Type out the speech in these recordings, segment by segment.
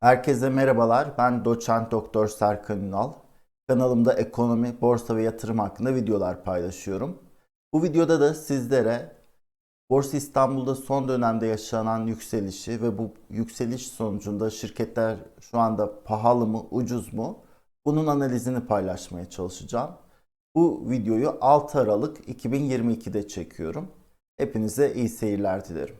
Herkese merhabalar. Ben doçent doktor Serkan Ünal. Kanalımda ekonomi, borsa ve yatırım hakkında videolar paylaşıyorum. Bu videoda da sizlere Borsa İstanbul'da son dönemde yaşanan yükselişi ve bu yükseliş sonucunda şirketler şu anda pahalı mı, ucuz mu? Bunun analizini paylaşmaya çalışacağım. Bu videoyu 6 Aralık 2022'de çekiyorum. Hepinize iyi seyirler dilerim.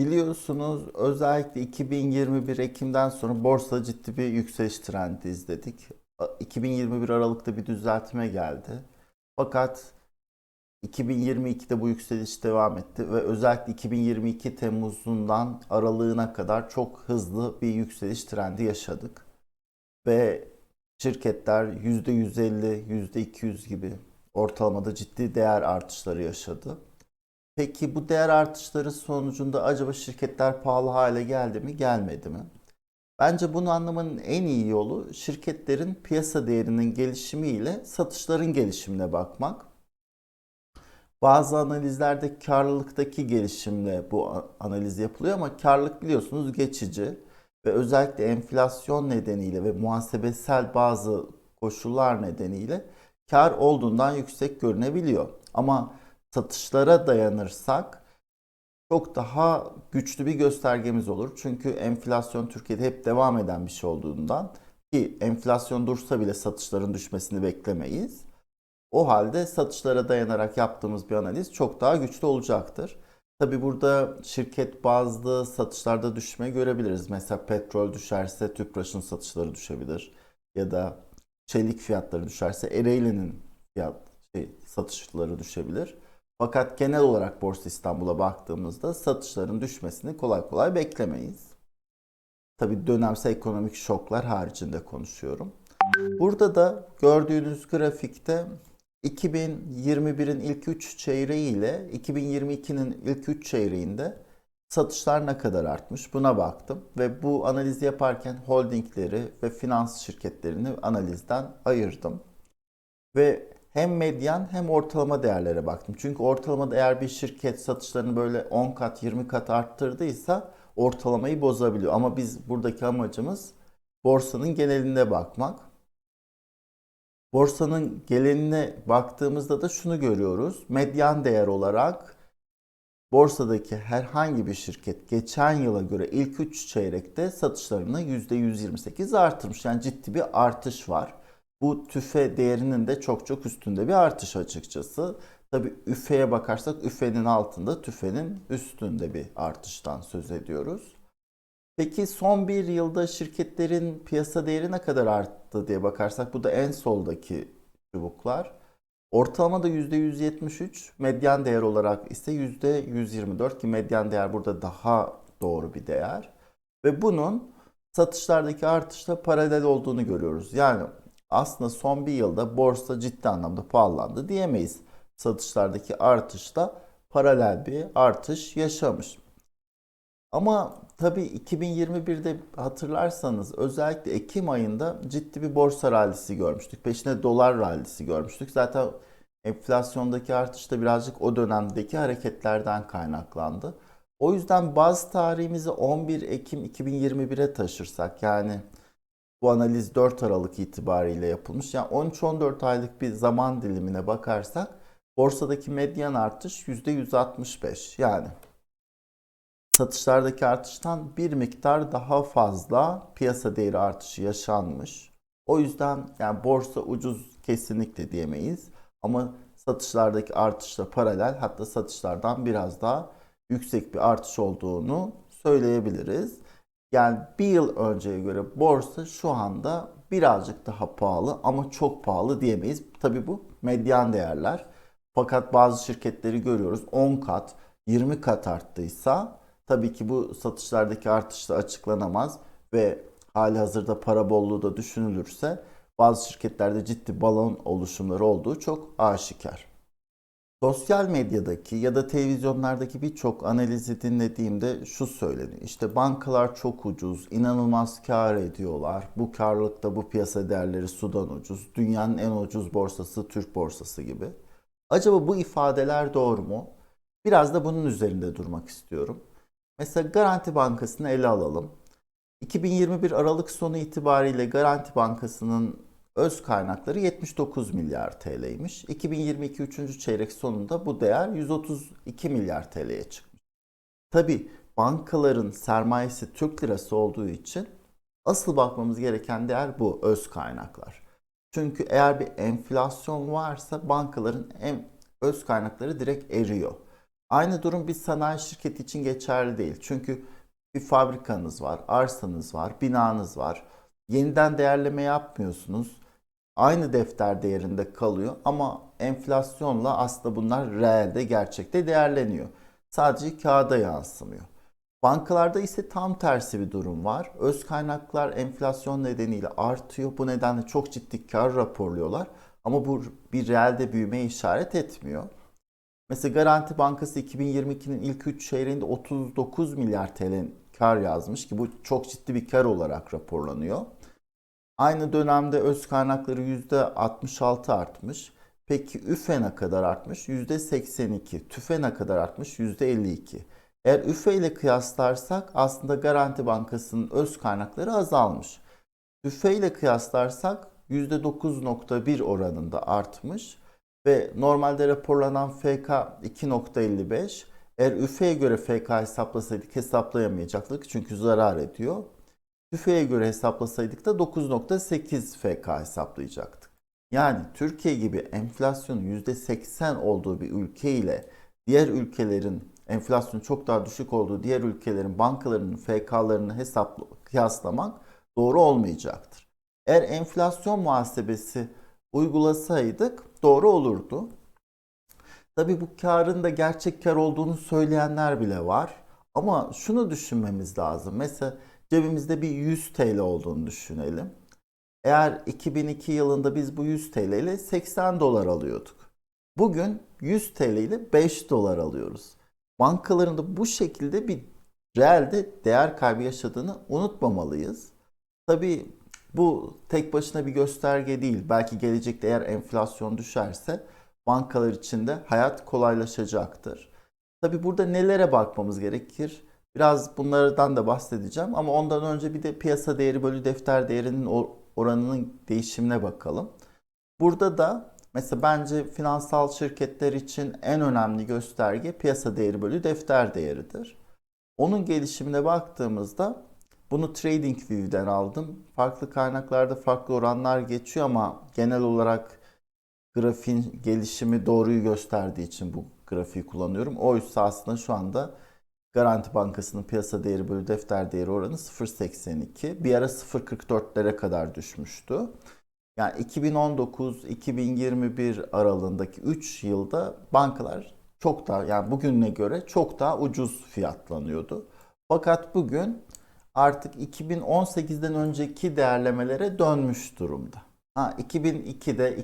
Biliyorsunuz özellikle 2021 Ekim'den sonra borsa ciddi bir yükseliş trendi izledik. 2021 Aralık'ta bir düzeltme geldi. Fakat 2022'de bu yükseliş devam etti ve özellikle 2022 Temmuz'undan Aralığına kadar çok hızlı bir yükseliş trendi yaşadık. Ve şirketler %150, %200 gibi ortalamada ciddi değer artışları yaşadı. Peki bu değer artışları sonucunda acaba şirketler pahalı hale geldi mi, gelmedi mi? Bence bunu anlamanın en iyi yolu şirketlerin piyasa değerinin gelişimiyle satışların gelişimine bakmak. Bazı analizlerde karlılıktaki gelişimle bu analiz yapılıyor ama karlılık biliyorsunuz geçici ve özellikle enflasyon nedeniyle ve muhasebesel bazı koşullar nedeniyle kar olduğundan yüksek görünebiliyor. Ama satışlara dayanırsak çok daha güçlü bir göstergemiz olur. Çünkü enflasyon Türkiye'de hep devam eden bir şey olduğundan ki enflasyon dursa bile satışların düşmesini beklemeyiz. O halde satışlara dayanarak yaptığımız bir analiz çok daha güçlü olacaktır. Tabi burada şirket bazlı satışlarda düşme görebiliriz. Mesela petrol düşerse Tüpraş'ın satışları düşebilir. Ya da çelik fiyatları düşerse Ereğli'nin fiyat, şey, satışları düşebilir. Fakat genel olarak Borsa İstanbul'a baktığımızda satışların düşmesini kolay kolay beklemeyiz. Tabi dönemsel ekonomik şoklar haricinde konuşuyorum. Burada da gördüğünüz grafikte 2021'in ilk 3 çeyreği ile 2022'nin ilk 3 çeyreğinde satışlar ne kadar artmış buna baktım ve bu analizi yaparken holdingleri ve finans şirketlerini analizden ayırdım. Ve hem medyan hem ortalama değerlere baktım. Çünkü ortalamada eğer bir şirket satışlarını böyle 10 kat 20 kat arttırdıysa ortalamayı bozabiliyor. Ama biz buradaki amacımız borsanın genelinde bakmak. Borsanın geneline baktığımızda da şunu görüyoruz. Medyan değer olarak borsadaki herhangi bir şirket geçen yıla göre ilk 3 çeyrekte satışlarını %128 artırmış. Yani ciddi bir artış var. Bu tüfe değerinin de çok çok üstünde bir artış açıkçası. Tabi üfeye bakarsak üfenin altında tüfenin üstünde bir artıştan söz ediyoruz. Peki son bir yılda şirketlerin piyasa değeri ne kadar arttı diye bakarsak bu da en soldaki çubuklar. Ortalamada %173, medyan değer olarak ise %124 ki medyan değer burada daha doğru bir değer. Ve bunun satışlardaki artışla paralel olduğunu görüyoruz. Yani aslında son bir yılda borsa ciddi anlamda pahalandı diyemeyiz. Satışlardaki artışla paralel bir artış yaşamış. Ama tabii 2021'de hatırlarsanız özellikle Ekim ayında ciddi bir borsa rallisi görmüştük. Peşine dolar rallisi görmüştük. Zaten enflasyondaki artış da birazcık o dönemdeki hareketlerden kaynaklandı. O yüzden baz tarihimizi 11 Ekim 2021'e taşırsak yani bu analiz 4 Aralık itibariyle yapılmış. Yani 13-14 aylık bir zaman dilimine bakarsak borsadaki medyan artış %165. Yani satışlardaki artıştan bir miktar daha fazla piyasa değeri artışı yaşanmış. O yüzden yani borsa ucuz kesinlikle diyemeyiz. Ama satışlardaki artışla paralel hatta satışlardan biraz daha yüksek bir artış olduğunu söyleyebiliriz. Yani bir yıl önceye göre borsa şu anda birazcık daha pahalı ama çok pahalı diyemeyiz. Tabii bu medyan değerler. Fakat bazı şirketleri görüyoruz 10 kat, 20 kat arttıysa tabii ki bu satışlardaki artış da açıklanamaz ve hali hazırda para bolluğu da düşünülürse bazı şirketlerde ciddi balon oluşumları olduğu çok aşikar. Sosyal medyadaki ya da televizyonlardaki birçok analizi dinlediğimde şu söyleniyor. İşte bankalar çok ucuz, inanılmaz kar ediyorlar. Bu karlılıkta bu piyasa değerleri sudan ucuz. Dünyanın en ucuz borsası Türk borsası gibi. Acaba bu ifadeler doğru mu? Biraz da bunun üzerinde durmak istiyorum. Mesela Garanti Bankası'nı ele alalım. 2021 Aralık sonu itibariyle Garanti Bankası'nın öz kaynakları 79 milyar TL'ymiş. 2022 3. çeyrek sonunda bu değer 132 milyar TL'ye çıkmış. Tabi bankaların sermayesi Türk lirası olduğu için asıl bakmamız gereken değer bu öz kaynaklar. Çünkü eğer bir enflasyon varsa bankaların en öz kaynakları direkt eriyor. Aynı durum bir sanayi şirketi için geçerli değil. Çünkü bir fabrikanız var, arsanız var, binanız var. Yeniden değerleme yapmıyorsunuz. Aynı defter değerinde kalıyor ama enflasyonla aslında bunlar reelde gerçekte değerleniyor. Sadece kağıda yansımıyor. Bankalarda ise tam tersi bir durum var. Öz kaynaklar enflasyon nedeniyle artıyor. Bu nedenle çok ciddi kar raporluyorlar. Ama bu bir reelde büyümeye işaret etmiyor. Mesela Garanti Bankası 2022'nin ilk 3 çeyreğinde 39 milyar TL kar yazmış ki bu çok ciddi bir kar olarak raporlanıyor. Aynı dönemde öz kaynakları %66 artmış. Peki üfe ne kadar artmış? %82. Tüfe ne kadar artmış? %52. Eğer üfe ile kıyaslarsak aslında Garanti Bankası'nın öz kaynakları azalmış. Üfe ile kıyaslarsak %9.1 oranında artmış ve normalde raporlanan FK 2.55. Eğer üfeye göre FK hesaplasaydık hesaplayamayacaktık çünkü zarar ediyor. Üfeye göre hesaplasaydık da 9.8 FK hesaplayacaktık. Yani Türkiye gibi enflasyonun %80 olduğu bir ülke ile diğer ülkelerin enflasyonun çok daha düşük olduğu diğer ülkelerin bankalarının FK'larını hesapla, kıyaslamak doğru olmayacaktır. Eğer enflasyon muhasebesi uygulasaydık doğru olurdu. Tabi bu karın da gerçek kar olduğunu söyleyenler bile var. Ama şunu düşünmemiz lazım. Mesela cebimizde bir 100 TL olduğunu düşünelim. Eğer 2002 yılında biz bu 100 TL ile 80 dolar alıyorduk. Bugün 100 TL ile 5 dolar alıyoruz. Bankaların da bu şekilde bir reelde değer kaybı yaşadığını unutmamalıyız. Tabii bu tek başına bir gösterge değil. Belki gelecekte eğer enflasyon düşerse bankalar için de hayat kolaylaşacaktır. Tabi burada nelere bakmamız gerekir? Biraz bunlardan da bahsedeceğim ama ondan önce bir de piyasa değeri bölü defter değerinin oranının değişimine bakalım. Burada da mesela bence finansal şirketler için en önemli gösterge piyasa değeri bölü defter değeridir. Onun gelişimine baktığımızda bunu TradingView'den aldım. Farklı kaynaklarda farklı oranlar geçiyor ama genel olarak grafiğin gelişimi doğruyu gösterdiği için bu grafiği kullanıyorum. Oysa aslında şu anda Garanti Bankası'nın piyasa değeri bölü defter değeri oranı 0.82. Bir ara 0.44'lere kadar düşmüştü. Yani 2019-2021 aralığındaki 3 yılda bankalar çok daha yani bugüne göre çok daha ucuz fiyatlanıyordu. Fakat bugün artık 2018'den önceki değerlemelere dönmüş durumda. Ha 2002'de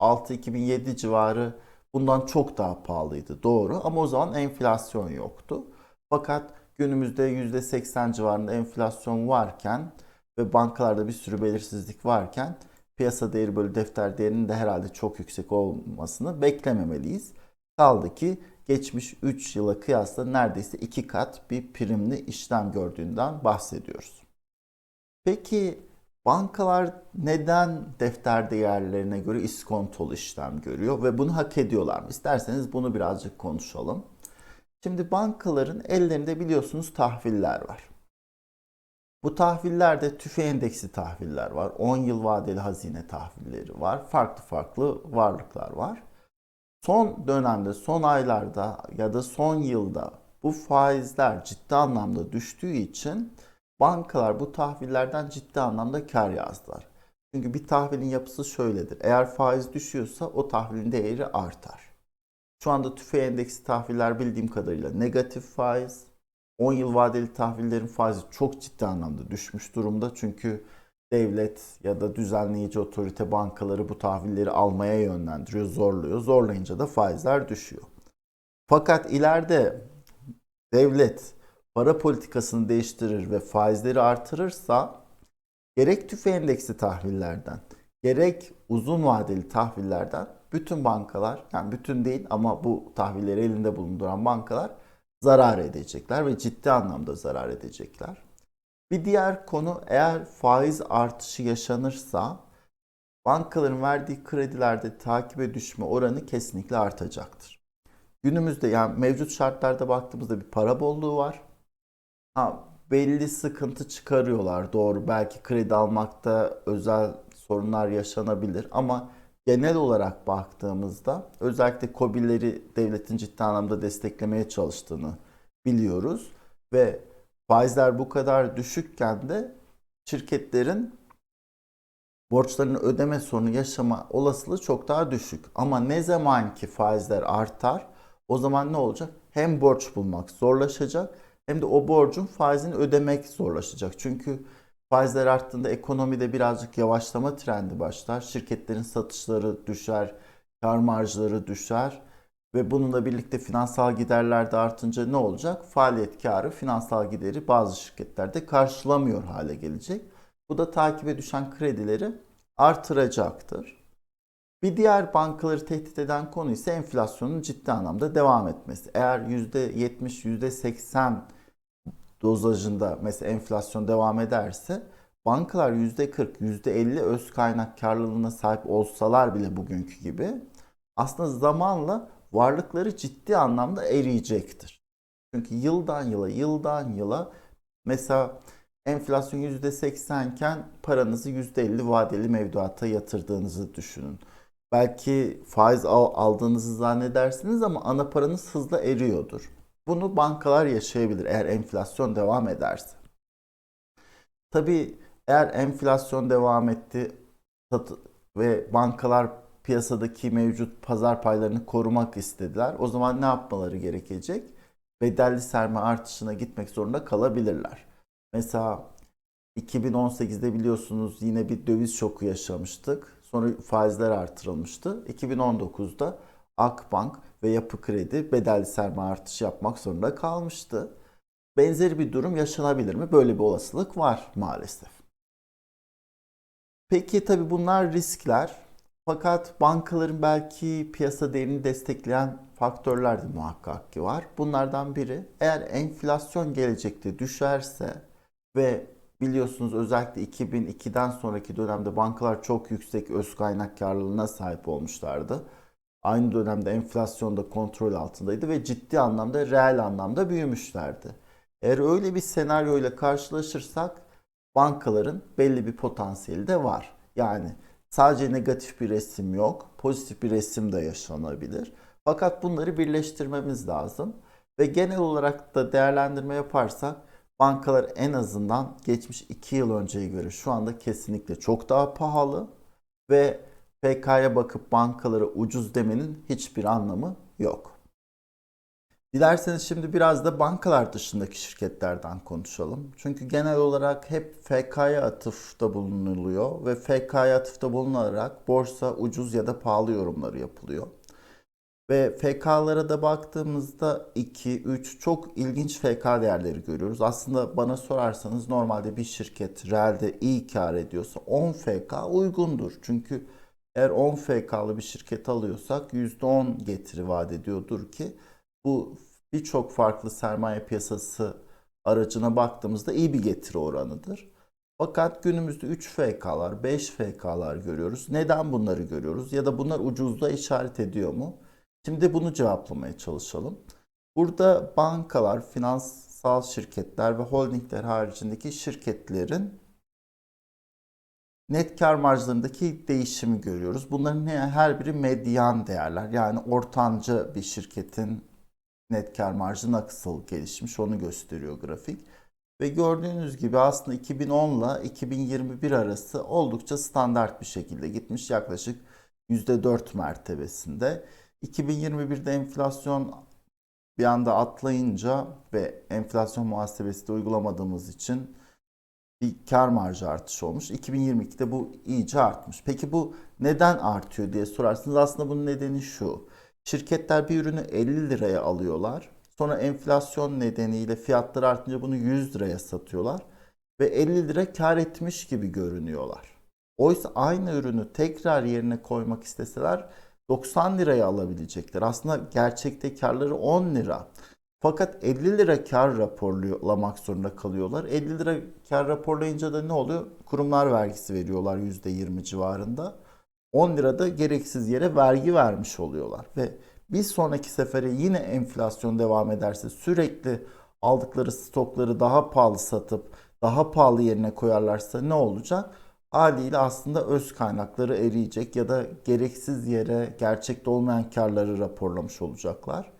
2006-2007 civarı bundan çok daha pahalıydı doğru ama o zaman enflasyon yoktu. Fakat günümüzde %80 civarında enflasyon varken ve bankalarda bir sürü belirsizlik varken piyasa değeri bölü defter değerinin de herhalde çok yüksek olmasını beklememeliyiz. Kaldı ki geçmiş 3 yıla kıyasla neredeyse 2 kat bir primli işlem gördüğünden bahsediyoruz. Peki bankalar neden defter değerlerine göre iskontolu işlem görüyor ve bunu hak ediyorlar mı? İsterseniz bunu birazcık konuşalım. Şimdi bankaların ellerinde biliyorsunuz tahviller var. Bu tahvillerde tüfe endeksi tahviller var. 10 yıl vadeli hazine tahvilleri var. Farklı farklı varlıklar var. Son dönemde, son aylarda ya da son yılda bu faizler ciddi anlamda düştüğü için bankalar bu tahvillerden ciddi anlamda kar yazdılar. Çünkü bir tahvilin yapısı şöyledir. Eğer faiz düşüyorsa o tahvilin değeri artar. Şu anda tüfe endeksi tahviller bildiğim kadarıyla negatif faiz. 10 yıl vadeli tahvillerin faizi çok ciddi anlamda düşmüş durumda. Çünkü devlet ya da düzenleyici otorite bankaları bu tahvilleri almaya yönlendiriyor, zorluyor. Zorlayınca da faizler düşüyor. Fakat ileride devlet para politikasını değiştirir ve faizleri artırırsa gerek tüfe endeksi tahvillerden gerek uzun vadeli tahvillerden bütün bankalar yani bütün değil ama bu tahvilleri elinde bulunduran bankalar zarar edecekler ve ciddi anlamda zarar edecekler. Bir diğer konu eğer faiz artışı yaşanırsa bankaların verdiği kredilerde takibe düşme oranı kesinlikle artacaktır. Günümüzde yani mevcut şartlarda baktığımızda bir para bolluğu var. Ha, belli sıkıntı çıkarıyorlar doğru. Belki kredi almakta özel sorunlar yaşanabilir ama genel olarak baktığımızda özellikle KOBİ'leri devletin ciddi anlamda desteklemeye çalıştığını biliyoruz ve faizler bu kadar düşükken de şirketlerin borçlarını ödeme sorunu yaşama olasılığı çok daha düşük. Ama ne zaman ki faizler artar o zaman ne olacak? Hem borç bulmak zorlaşacak hem de o borcun faizini ödemek zorlaşacak. Çünkü faizler arttığında ekonomide birazcık yavaşlama trendi başlar. Şirketlerin satışları düşer, kar marjları düşer ve bununla birlikte finansal giderler de artınca ne olacak? Faaliyet karı finansal gideri bazı şirketlerde karşılamıyor hale gelecek. Bu da takibe düşen kredileri artıracaktır. Bir diğer bankaları tehdit eden konu ise enflasyonun ciddi anlamda devam etmesi. Eğer %70, %80 dozajında mesela enflasyon devam ederse bankalar %40, %50 öz kaynak karlılığına sahip olsalar bile bugünkü gibi aslında zamanla varlıkları ciddi anlamda eriyecektir. Çünkü yıldan yıla, yıldan yıla mesela enflasyon %80 iken paranızı %50 vadeli mevduata yatırdığınızı düşünün. Belki faiz al, aldığınızı zannedersiniz ama ana paranız hızla eriyordur. Bunu bankalar yaşayabilir eğer enflasyon devam ederse. Tabii eğer enflasyon devam etti ve bankalar piyasadaki mevcut pazar paylarını korumak istediler. O zaman ne yapmaları gerekecek? Bedelli sermaye artışına gitmek zorunda kalabilirler. Mesela 2018'de biliyorsunuz yine bir döviz şoku yaşamıştık. Sonra faizler artırılmıştı. 2019'da Akbank ve Yapı Kredi bedelli sermaye artışı yapmak zorunda kalmıştı. Benzeri bir durum yaşanabilir mi? Böyle bir olasılık var maalesef. Peki tabii bunlar riskler. Fakat bankaların belki piyasa değerini destekleyen faktörler de muhakkak ki var. Bunlardan biri eğer enflasyon gelecekte düşerse ve biliyorsunuz özellikle 2002'den sonraki dönemde bankalar çok yüksek öz kaynak karlılığına sahip olmuşlardı. Aynı dönemde enflasyon da kontrol altındaydı ve ciddi anlamda reel anlamda büyümüşlerdi. Eğer öyle bir senaryo ile karşılaşırsak bankaların belli bir potansiyeli de var. Yani sadece negatif bir resim yok, pozitif bir resim de yaşanabilir. Fakat bunları birleştirmemiz lazım ve genel olarak da değerlendirme yaparsak bankalar en azından geçmiş 2 yıl önceye göre şu anda kesinlikle çok daha pahalı ve PK'ya bakıp bankalara ucuz demenin hiçbir anlamı yok. Dilerseniz şimdi biraz da bankalar dışındaki şirketlerden konuşalım. Çünkü genel olarak hep FK'ya atıfta bulunuluyor ve FK'ya atıfta bulunularak borsa ucuz ya da pahalı yorumları yapılıyor. Ve FK'lara da baktığımızda 2, 3 çok ilginç FK değerleri görüyoruz. Aslında bana sorarsanız normalde bir şirket realde iyi kar ediyorsa 10 FK uygundur. Çünkü eğer 10 FK'lı bir şirket alıyorsak %10 getiri vaat ediyordur ki bu birçok farklı sermaye piyasası aracına baktığımızda iyi bir getiri oranıdır. Fakat günümüzde 3 FK'lar, 5 FK'lar görüyoruz. Neden bunları görüyoruz? Ya da bunlar ucuzluğa işaret ediyor mu? Şimdi bunu cevaplamaya çalışalım. Burada bankalar, finansal şirketler ve holdingler haricindeki şirketlerin net kar marjlarındaki değişimi görüyoruz. Bunların her biri medyan değerler. Yani ortanca bir şirketin net kar marjı nasıl gelişmiş onu gösteriyor grafik. Ve gördüğünüz gibi aslında 2010 ile 2021 arası oldukça standart bir şekilde gitmiş. Yaklaşık %4 mertebesinde. 2021'de enflasyon bir anda atlayınca ve enflasyon muhasebesi de uygulamadığımız için bir kar marjı artışı olmuş. 2022'de bu iyice artmış. Peki bu neden artıyor diye sorarsınız. Aslında bunun nedeni şu. Şirketler bir ürünü 50 liraya alıyorlar. Sonra enflasyon nedeniyle fiyatları artınca bunu 100 liraya satıyorlar. Ve 50 lira kar etmiş gibi görünüyorlar. Oysa aynı ürünü tekrar yerine koymak isteseler 90 liraya alabilecekler. Aslında gerçekte karları 10 lira. Fakat 50 lira kar raporlamak zorunda kalıyorlar. 50 lira kar raporlayınca da ne oluyor? Kurumlar vergisi veriyorlar %20 civarında. 10 lirada gereksiz yere vergi vermiş oluyorlar. Ve bir sonraki sefere yine enflasyon devam ederse sürekli aldıkları stokları daha pahalı satıp daha pahalı yerine koyarlarsa ne olacak? Haliyle aslında öz kaynakları eriyecek ya da gereksiz yere gerçekte olmayan karları raporlamış olacaklar.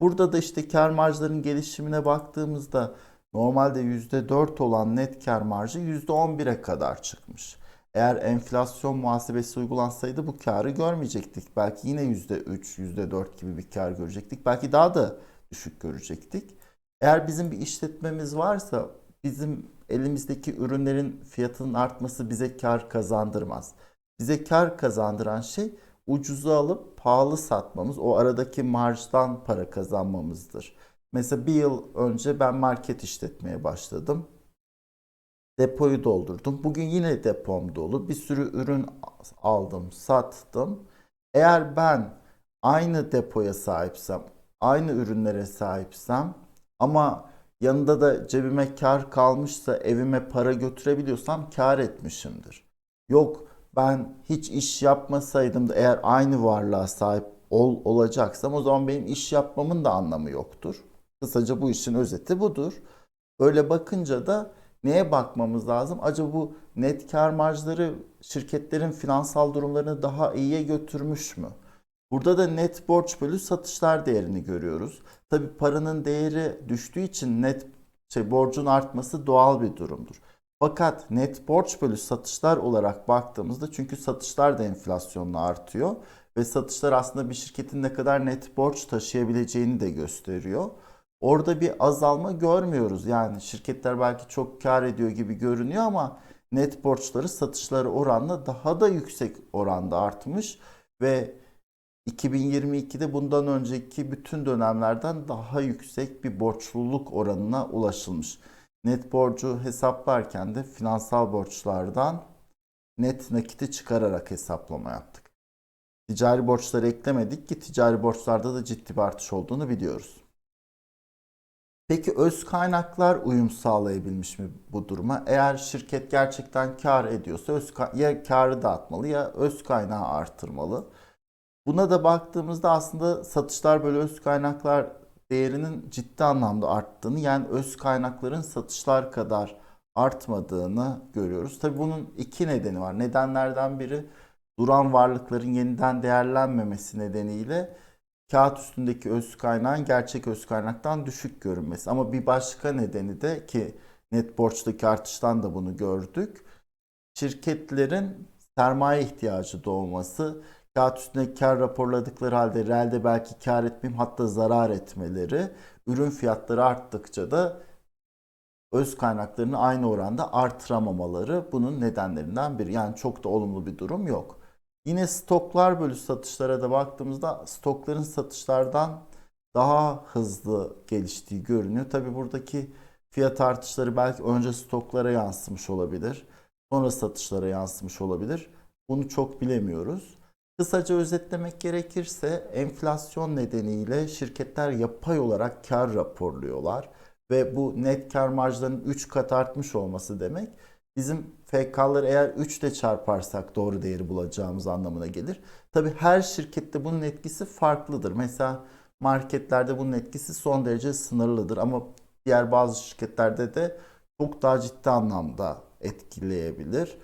Burada da işte kar marjlarının gelişimine baktığımızda normalde %4 olan net kar marjı %11'e kadar çıkmış. Eğer enflasyon muhasebesi uygulansaydı bu karı görmeyecektik. Belki yine %3, %4 gibi bir kar görecektik. Belki daha da düşük görecektik. Eğer bizim bir işletmemiz varsa bizim elimizdeki ürünlerin fiyatının artması bize kar kazandırmaz. Bize kar kazandıran şey ucuza alıp pahalı satmamız, o aradaki marjdan para kazanmamızdır. Mesela bir yıl önce ben market işletmeye başladım. Depoyu doldurdum. Bugün yine depom dolu. Bir sürü ürün aldım, sattım. Eğer ben aynı depoya sahipsem, aynı ürünlere sahipsem ama yanında da cebime kar kalmışsa evime para götürebiliyorsam kar etmişimdir. Yok ben hiç iş yapmasaydım da eğer aynı varlığa sahip ol, olacaksam o zaman benim iş yapmamın da anlamı yoktur. Kısaca bu işin özeti budur. Öyle bakınca da neye bakmamız lazım? Acaba bu net kar marjları şirketlerin finansal durumlarını daha iyiye götürmüş mü? Burada da net borç bölü satışlar değerini görüyoruz. Tabi paranın değeri düştüğü için net şey, borcun artması doğal bir durumdur. Fakat net borç bölü satışlar olarak baktığımızda çünkü satışlar da enflasyonla artıyor ve satışlar aslında bir şirketin ne kadar net borç taşıyabileceğini de gösteriyor. Orada bir azalma görmüyoruz. Yani şirketler belki çok kar ediyor gibi görünüyor ama net borçları satışları oranla daha da yüksek oranda artmış ve 2022'de bundan önceki bütün dönemlerden daha yüksek bir borçluluk oranına ulaşılmış. Net borcu hesaplarken de finansal borçlardan net nakiti çıkararak hesaplama yaptık. Ticari borçları eklemedik ki ticari borçlarda da ciddi bir artış olduğunu biliyoruz. Peki öz kaynaklar uyum sağlayabilmiş mi bu duruma? Eğer şirket gerçekten kar ediyorsa öz ya karı dağıtmalı ya öz kaynağı artırmalı. Buna da baktığımızda aslında satışlar böyle öz kaynaklar değerinin ciddi anlamda arttığını yani öz kaynakların satışlar kadar artmadığını görüyoruz. Tabi bunun iki nedeni var. Nedenlerden biri duran varlıkların yeniden değerlenmemesi nedeniyle kağıt üstündeki öz kaynağın gerçek öz kaynaktan düşük görünmesi. Ama bir başka nedeni de ki net borçtaki artıştan da bunu gördük. Şirketlerin sermaye ihtiyacı doğması, kağıt üstünde kar raporladıkları halde realde belki kar etmeyeyim hatta zarar etmeleri, ürün fiyatları arttıkça da öz kaynaklarını aynı oranda artıramamaları bunun nedenlerinden biri. Yani çok da olumlu bir durum yok. Yine stoklar bölü satışlara da baktığımızda stokların satışlardan daha hızlı geliştiği görünüyor. Tabi buradaki fiyat artışları belki önce stoklara yansımış olabilir. Sonra satışlara yansımış olabilir. Bunu çok bilemiyoruz. Kısaca özetlemek gerekirse enflasyon nedeniyle şirketler yapay olarak kar raporluyorlar ve bu net kar marjlarının 3 kat artmış olması demek bizim FK'ları eğer 3 ile çarparsak doğru değeri bulacağımız anlamına gelir. Tabi her şirkette bunun etkisi farklıdır. Mesela marketlerde bunun etkisi son derece sınırlıdır ama diğer bazı şirketlerde de çok daha ciddi anlamda etkileyebilir.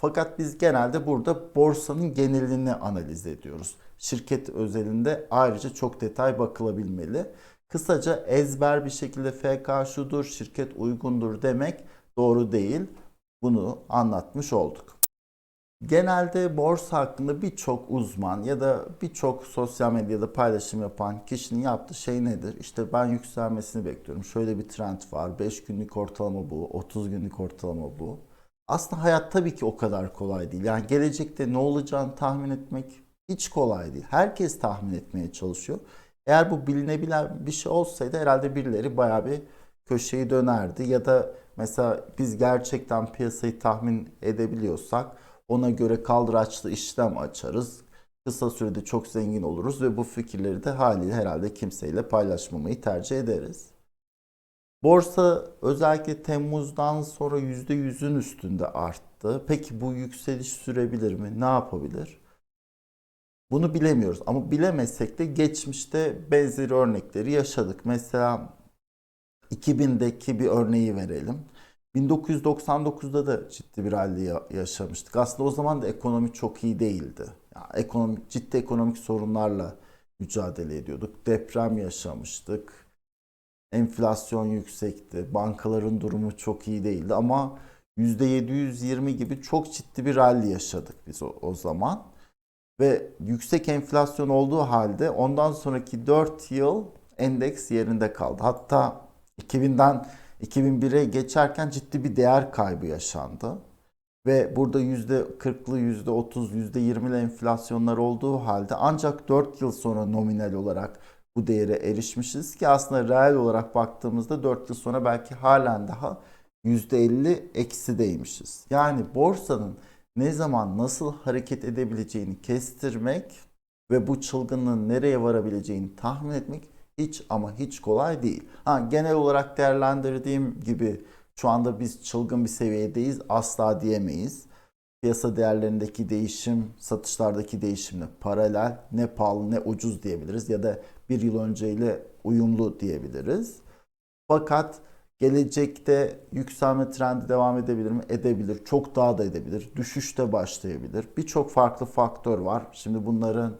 Fakat biz genelde burada borsanın genelini analiz ediyoruz. Şirket özelinde ayrıca çok detay bakılabilmeli. Kısaca ezber bir şekilde FK şudur, şirket uygundur demek doğru değil. Bunu anlatmış olduk. Genelde borsa hakkında birçok uzman ya da birçok sosyal medyada paylaşım yapan kişinin yaptığı şey nedir? İşte ben yükselmesini bekliyorum. Şöyle bir trend var. 5 günlük ortalama bu, 30 günlük ortalama bu. Aslında hayat tabii ki o kadar kolay değil. Yani gelecekte ne olacağını tahmin etmek hiç kolay değil. Herkes tahmin etmeye çalışıyor. Eğer bu bilinebilen bir şey olsaydı herhalde birileri bayağı bir köşeyi dönerdi ya da mesela biz gerçekten piyasayı tahmin edebiliyorsak ona göre kaldıraçlı işlem açarız. kısa sürede çok zengin oluruz ve bu fikirleri de haliyle herhalde kimseyle paylaşmamayı tercih ederiz. Borsa özellikle Temmuz'dan sonra %100'ün üstünde arttı. Peki bu yükseliş sürebilir mi? Ne yapabilir? Bunu bilemiyoruz ama bilemesek de geçmişte benzeri örnekleri yaşadık. Mesela 2000'deki bir örneği verelim. 1999'da da ciddi bir ya- yaşamıştık. Aslında o zaman da ekonomi çok iyi değildi. Yani ekonomik ciddi ekonomik sorunlarla mücadele ediyorduk. Deprem yaşamıştık. Enflasyon yüksekti. Bankaların durumu çok iyi değildi ama %720 gibi çok ciddi bir rally yaşadık biz o, o zaman. Ve yüksek enflasyon olduğu halde ondan sonraki 4 yıl endeks yerinde kaldı. Hatta 2000'den 2001'e geçerken ciddi bir değer kaybı yaşandı. Ve burada %40'lı, %30, %20'li enflasyonlar olduğu halde ancak 4 yıl sonra nominal olarak bu değere erişmişiz ki aslında reel olarak baktığımızda 4 yıl sonra belki halen daha %50 eksideymişiz. Yani borsanın ne zaman nasıl hareket edebileceğini kestirmek ve bu çılgınlığın nereye varabileceğini tahmin etmek hiç ama hiç kolay değil. Ha, genel olarak değerlendirdiğim gibi şu anda biz çılgın bir seviyedeyiz asla diyemeyiz. Piyasa değerlerindeki değişim, satışlardaki değişimle paralel, ne pahalı ne ucuz diyebiliriz ya da bir yıl önceyle uyumlu diyebiliriz. Fakat gelecekte yükselme trendi devam edebilir mi? Edebilir. Çok daha da edebilir. Düşüşte başlayabilir. Birçok farklı faktör var. Şimdi bunların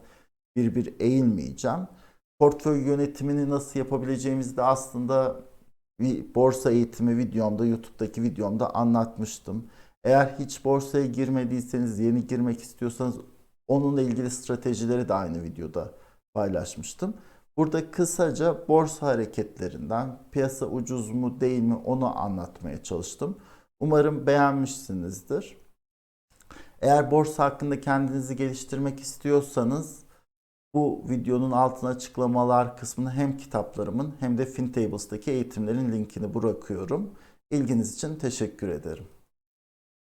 bir bir eğilmeyeceğim. Portföy yönetimini nasıl yapabileceğimizi de aslında bir borsa eğitimi videomda, YouTube'daki videomda anlatmıştım. Eğer hiç borsaya girmediyseniz, yeni girmek istiyorsanız onunla ilgili stratejileri de aynı videoda paylaşmıştım. Burada kısaca borsa hareketlerinden, piyasa ucuz mu değil mi onu anlatmaya çalıştım. Umarım beğenmişsinizdir. Eğer borsa hakkında kendinizi geliştirmek istiyorsanız bu videonun altına açıklamalar kısmına hem kitaplarımın hem de FinTables'daki eğitimlerin linkini bırakıyorum. İlginiz için teşekkür ederim.